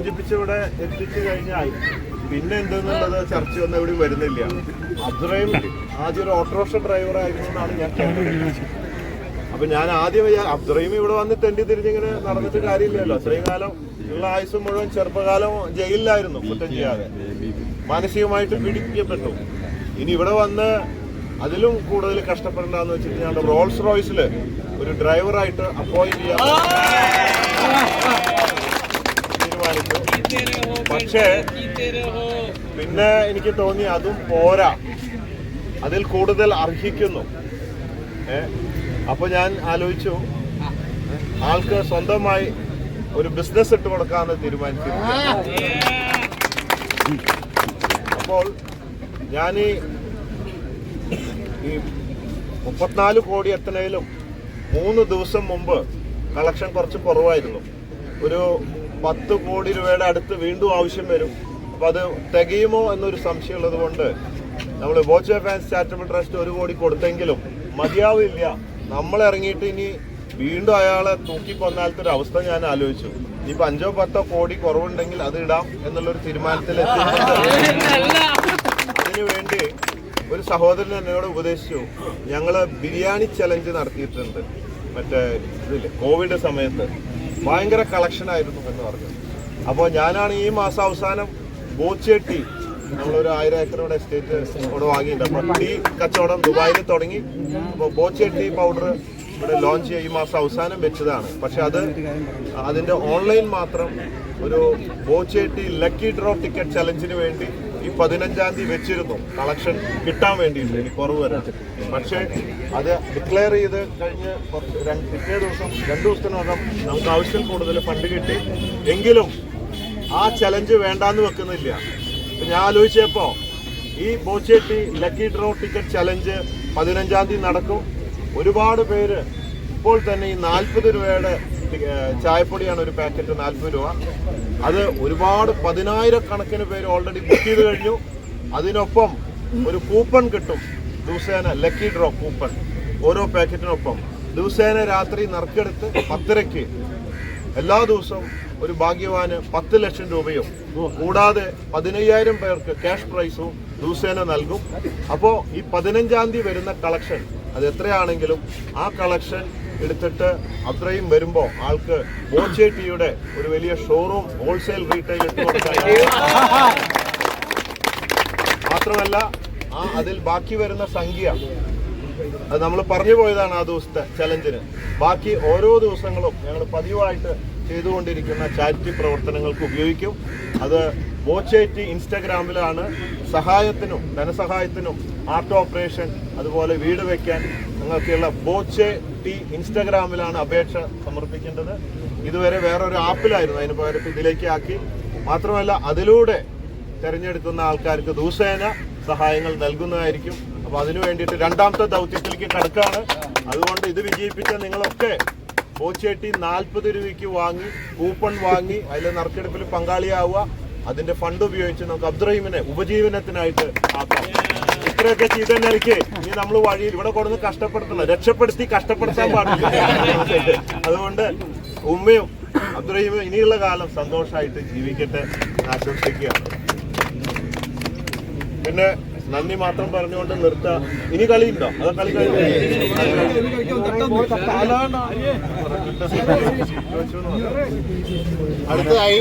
മോചിപ്പിച്ച് ഇവിടെ എത്തിച്ചു കഴിഞ്ഞാൽ പിന്നെ എന്തെന്നുള്ളത് ചർച്ച ഒന്നും എവിടെയും വരുന്നില്ല. അത്രയും ആദ്യം ഒരു ഓട്ടോറിക്ഷ ഡ്രൈവർ ആയിരുന്നു എന്നാണ് ഞാൻ അപ്പൊ ഞാൻ ആദ്യം അത്രയും ഇവിടെ വന്ന് തെണ്ടി തിരിഞ്ഞിങ്ങനെ നടന്നിട്ട് കാര്യമില്ലല്ലോ. അത്രയും കാലം ഉള്ള ആയുസ് മുഴുവൻ ചെറുപ്പകാലം ജയിലിലായിരുന്നു കുറ്റം ചെയ്യാതെ. മാനസികമായിട്ട് പീഡിപ്പിക്കപ്പെട്ടു ഇനി ഇവിടെ വന്ന് അതിലും കൂടുതൽ കഷ്ടപ്പെടണ്ടെന്ന് വെച്ചിട്ട് ഞാൻ റോൾസ് റോയ്സിൽ ഒരു ഡ്രൈവറായിട്ട് അപ്പോയിന്റ് ചെയ്യാൻ തീരുമാനിച്ചു പക്ഷേ പിന്നെ എനിക്ക് തോന്നി അതും പോരാ. അതിൽ കൂടുതൽ അർഹിക്കുന്നു. ഏ? അപ്പൊ ഞാൻ ആലോചിച്ചു ആൾക്ക് സ്വന്തമായി ഒരു ബിസിനസ് ഇട്ട് കൊടുക്കാമെന്ന് തീരുമാനിച്ചു അപ്പോൾ ഞാൻ ഈ മുപ്പത്തിനാല് കോടി എത്തണേലും മൂന്ന് ദിവസം മുമ്പ് കളക്ഷൻ കുറച്ച് കുറവായിരുന്നു. ഒരു പത്ത് കോടി രൂപയുടെ അടുത്ത് വീണ്ടും ആവശ്യം വരും. അപ്പൊ അത് തികയുമോ എന്നൊരു സംശയമുള്ളത് കൊണ്ട് നമ്മൾ ബോച്ച ഫാൻസ് ചാരിറ്റബിൾ ട്രസ്റ്റ് ഒരു കോടി കൊടുത്തെങ്കിലും മതിയാവില്ല. നമ്മൾ ഇറങ്ങിയിട്ട് ഇനി വീണ്ടും അയാളെ തൂക്കി കൊന്നാലത്തെ ഒരു അവസ്ഥ ഞാൻ ആലോചിച്ചു. ഇനിയിപ്പോ അഞ്ചോ പത്തോ കോടി കുറവുണ്ടെങ്കിൽ അത് ഇടാം എന്നുള്ളൊരു തീരുമാനത്തിലെത്തി അതിനുവേണ്ടി ഒരു സഹോദരൻ എന്നോട് ഉപദേശിച്ചു. ഞങ്ങൾ ബിരിയാണി ചലഞ്ച് നടത്തിയിട്ടുണ്ട്. മറ്റേ ഇതിൽ കോവിഡ് സമയത്ത്. ഭയങ്കര കളക്ഷൻ ആയിരുന്നു എന്ന് പറഞ്ഞു. അപ്പോൾ ഞാനാണ് ഈ മാസം അവസാനം ബോച്ചേട്ടി നമ്മളൊരു ആയിരം ഏക്കറോടെ എസ്റ്റേറ്റ് ഇവിടെ വാങ്ങിയിട്ടുണ്ട്. അപ്പോൾ ടീ കച്ചവടം ദുബായിൽ തുടങ്ങി. അപ്പോൾ ബോച്ചേട്ടി പൗഡർ ഇവിടെ ലോഞ്ച് ഈ മാസം അവസാനം വെച്ചതാണ്. പക്ഷെ അത് അതിന്റെ ഓൺലൈൻ മാത്രം ഒരു ബോച്ചേട്ടി ലക്കി ഡ്രോ ടിക്കറ്റ് ചലഞ്ചിന് വേണ്ടി ഈ പതിനഞ്ചാം തീയതി വെച്ചിരുന്നു. കളക്ഷൻ കിട്ടാൻ വേണ്ടിയിട്ട് ഇനി കുറവ് വരാൻ. പക്ഷേ അത് ഡിക്ലെയർ ചെയ്ത് കഴിഞ്ഞ് പിറ്റേ ദിവസം രണ്ട് ദിവസത്തിനകം നമുക്ക് ആവശ്യം കൂടുതൽ ഫണ്ട് കിട്ടി. എങ്കിലും ആ ചലഞ്ച് വേണ്ടാന്ന് വെക്കുന്നില്ല. ഞാൻ ആലോചിച്ചപ്പോ ഈ Boche tea lucky draw ticket challenge പതിനഞ്ചാം തീയതി നടക്കും. ഒരുപാട് പേര് ഇപ്പോൾ തന്നെ ഈ നാൽപ്പത് രൂപയുടെ ചായപ്പൊടിയാണ് ഒരു പാക്കറ്റ് നാൽപ്പത് രൂപ. അത് ഒരുപാട് പതിനായിരക്കണക്കിന് പേര് ഓൾറെഡി ബുക്ക് ചെയ്ത് കഴിഞ്ഞു. അതിനൊപ്പം ഒരു കൂപ്പൺ കിട്ടും. ദിവസേന ലക്കി ഡ്രോ കൂപ്പൺ ഓരോ പാക്കറ്റിനൊപ്പം. ദിവസേന രാത്രി നറുക്കെടുത്ത് പത്തരയ്ക്ക് എല്ലാ ദിവസവും ഒരു ഭാഗ്യവാന് പത്ത് ലക്ഷം രൂപയും. കൂടാതെ പതിനയ്യായിരം പേർക്ക് ക്യാഷ് പ്രൈസും ദിവസേന നൽകും. അപ്പോൾ ഈ പതിനഞ്ചാം തീയതി വരുന്ന കളക്ഷൻ അത് എത്രയാണെങ്കിലും ആ കളക്ഷൻ എടുത്തിട്ട് അത്രയും വരുമ്പോൾ ആൾക്ക് ബോച്ചേട്ടിയുടെ ഒരു വലിയ ഷോറൂം ഹോൾസെയിൽ റീറ്റെയിൽ മാത്രമല്ല ആ അതിൽ ബാക്കി വരുന്ന സംഖ്യ അത് നമ്മൾ പറഞ്ഞു പോയതാണ് ആ ദിവസത്തെ ചലഞ്ചിന് ബാക്കി ഓരോ ദിവസങ്ങളും ഞങ്ങൾ പതിവായിട്ട് ചെയ്തുകൊണ്ടിരിക്കുന്ന ചാരിറ്റി പ്രവർത്തനങ്ങൾക്ക് ഉപയോഗിക്കും. അത് ബോച്ചേറ്റി ഇൻസ്റ്റഗ്രാമിലാണ് സഹായത്തിനും ധനസഹായത്തിനും ആർട്ട് ഓപ്പറേഷൻ അതുപോലെ വീട് വയ്ക്കാൻ നിങ്ങൾക്കുള്ള ബോച്ചെ ടി ഇൻസ്റ്റഗ്രാമിലാണ് അപേക്ഷ സമർപ്പിക്കേണ്ടത്. ഇതുവരെ വേറൊരു ആപ്പിലായിരുന്നു അതിന് പകരം ഇതിലേക്ക് ആക്കി മാത്രമല്ല അതിലൂടെ തിരഞ്ഞെടുക്കുന്ന ആൾക്കാർക്ക് ദിവസേന സഹായങ്ങൾ നൽകുന്നതായിരിക്കും. അപ്പൊ അതിനു വേണ്ടിയിട്ട് രണ്ടാമത്തെ ദൗത്യത്തിലേക്ക് കടക്കാണ്. അതുകൊണ്ട് ഇത് വിജയിപ്പിച്ച നിങ്ങളൊക്കെ ബോച്ചേട്ടി നാൽപ്പത് രൂപയ്ക്ക് വാങ്ങി കൂപ്പൺ വാങ്ങി അതിൽ നറുക്കെടുപ്പിൽ പങ്കാളിയാവുക. അതിന്റെ ഫണ്ട് ഉപയോഗിച്ച് നമുക്ക് അബ്ദ്രഹീമിനെ ഉപജീവനത്തിനായിട്ട് ആക്കാം. ഇത്രയൊക്കെ ചെയ്ത നിലയ്ക്ക് ഇനി നമ്മൾ വഴിയിൽ ഇവിടെ കൊടുന്ന് കഷ്ടപ്പെടുത്തണം രക്ഷപ്പെടുത്തി കഷ്ടപ്പെടുത്താൻ പാടില്ല. അതുകൊണ്ട് ഉമ്മയും അബ്ദ്രഹീമും ഇനിയുള്ള കാലം സന്തോഷമായിട്ട് ജീവിക്കട്ടെ ആശംസിക്കുകയാണ്. പിന്നെ നന്ദി മാത്രം പറഞ്ഞുകൊണ്ട് നിർത്ത. ഇനി കളിയുണ്ടോ അതോ കളി കഴിഞ്ഞു? അടുത്തതായി